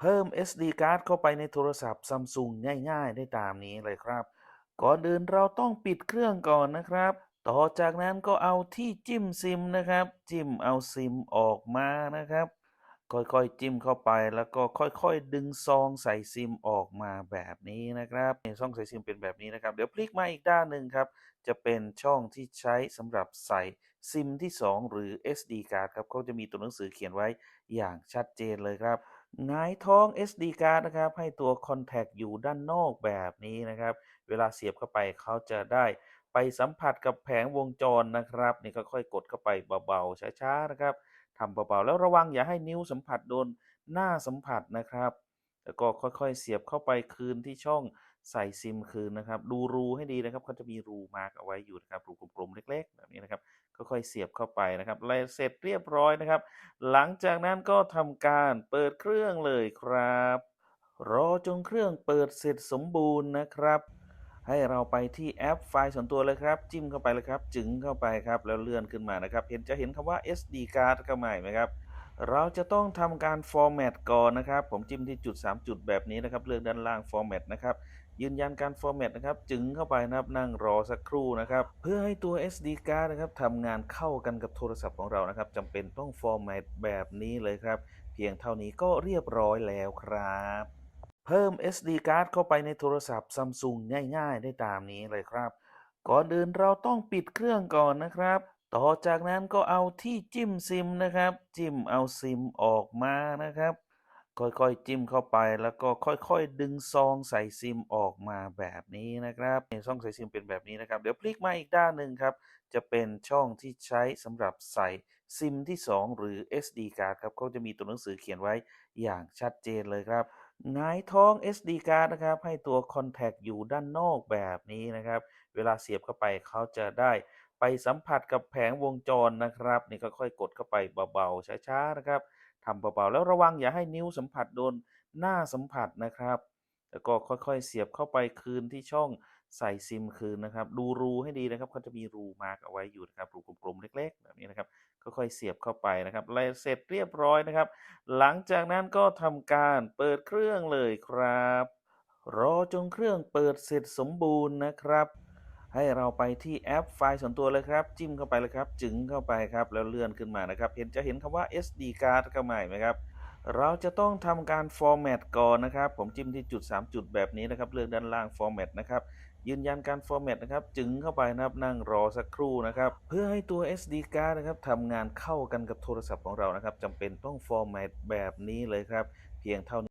เพิ่ม SD card เข้าไปในโทรศัพท์ Samsung ง่ายๆ ได้ตามนี้เลยครับ ก่อนอื่นเราต้องปิดเครื่องก่อนนะครับ ต่อจากนั้นก็เอาที่จิ้มซิมนะครับ จิ้มเอาซิมออกมานะครับ ค่อยๆจิ้มเข้าไปแล้วก็ค่อยๆ ดึงซองใส่ซิมออกมาแบบนี้นะครับในซองใส่ซิมเป็นแบบนี้นะครับ เดี๋ยวพลิกมาอีกด้านหนึ่งครับ จะเป็นช่องที่ใช้สำหรับใส่ซิมที่ 2 หรือ SD card ครับเขาจะมีตัวหนังสือเขียนไว้อย่างชัดเจนเลยครับ หงายท้อง SD card นะครับ ให้ตัว Contact อยู่ด้านนอกแบบนี้นะครับ เวลาเสียบเข้าไปเขาจะได้ไปสัมผัสกับแผงวงจรนะครับ นี่ก็ค่อยกดเข้าไปเบาๆช้าๆนะครับทำเบาๆแล้วระวังอย่าให้นิ้วสัมผัสโดนหน้าสัมผัสนะครับ แล้วก็ค่อยๆเสียบเข้าไปคืนที่ช่อง ใส่ซิมคืนนะครับ ดูรูให้ดีนะครับเขาจะมีรูมาร์กเอาไว้อยู่นะครับรูกลมๆเล็ก ๆ แบบนี้นะครับค่อยๆเสียบเข้าไปนะครับและเสร็จเรียบร้อยนะครับ หลังจากนั้นก็ทำการเปิดเครื่องเลยครับ รอจนเครื่องเปิดเสร็จสมบูรณ์นะครับ ให้เราไปที่แอปไฟล์ส่วนตัวเลยครับ จิ้มเข้าไปเลยครับ จึงเข้าไปครับ แล้วเลื่อนขึ้นมานะครับ เห็นจะเห็นคำว่า SD card เข้ามาไหมครับเราจะต้องทำการ format ก่อนนะครับ ผมจิ้มที่จุด 3 จุดแบบนี้นะครับ เลือกด้านล่าง format นะครับ ยืนยันการ format นะครับจึงเข้าไปนะครับนั่งรอสักครู่นะครับเพื่อให้ตัว SD card นะครับทำงานเข้ากันกับโทรศัพท์ของเรานะครับจำเป็นต้อง format แบบนี้เลยครับ เพียงเท่านี้ก็เรียบร้อยแล้วครับ เพิ่ม SD card เข้าไปในโทรศัพท์ Samsung ง่าย ๆ ได้ตามนี้เลยครับ ก่อนอื่นเราต้องปิดเครื่องก่อนนะครับต่อจากนั้นก็เอาที่จิ้มซิมนะครับ จิ้มเอาซิมออกมานะครับ ค่อยๆจิ้มเข้าไปแล้วก็ค่อยๆ ดึงซองใส่ซิมออกมาแบบนี้นะครับในซองใส่ซิมเป็นแบบนี้นะครับ เดี๋ยวพลิกมาอีกด้านหนึ่งครับ จะเป็นช่องที่ใช้สำหรับใส่ซิมที่ 2 หรือ SD card ครับเขาจะมีตัวหนังสือเขียนไว้อย่างชัดเจนเลยครับหงายท้อง SD card นะครับ ให้ตัว Contact อยู่ด้านนอกแบบนี้นะครับ เวลาเสียบเข้าไปเขาจะได้ ไปสัมผัสกับแผงวงจรนะครับ นี่ก็ค่อยกดเข้าไปเบาๆช้าๆนะครับทำเบาๆแล้วระวังอย่าให้นิ้วสัมผัสโดนหน้าสัมผัสนะครับ แล้วก็ค่อยๆเสียบเข้าไปคืนที่ช่องใส่ซิมคืนนะครับ ดูรูให้ดีนะครับเขาจะมีรูมาร์กเอาไว้อยู่นะครับรูกลมๆเล็กๆแบบนี้นะครับค่อยๆเสียบเข้าไปนะครับและเสร็จเรียบร้อยนะครับ หลังจากนั้นก็ทำการเปิดเครื่องเลยครับ รอจนเครื่องเปิดเสร็จสมบูรณ์นะครับ ให้เราไปที่แอปไฟล์ส่วนตัวเลยครับ จิ้มเข้าไปเลยครับ จึงเข้าไปครับ แล้วเลื่อนขึ้นมานะครับ เห็นจะเห็นคำว่า SD card เข้ามาไหมครับ เราจะต้องทำการ format ก่อนนะครับ ผมจิ้มที่จุด 3 จุดแบบนี้นะครับ เลือกด้านล่าง format นะครับยืนยันการ format นะครับ จึงเข้าไปนะครับ นั่งรอสักครู่นะครับ เพื่อให้ตัว SD card นะครับทำงานเข้ากันกับโทรศัพท์ของเรานะครับจำเป็นต้อง format แบบนี้เลยครับ เพียงเท่านี้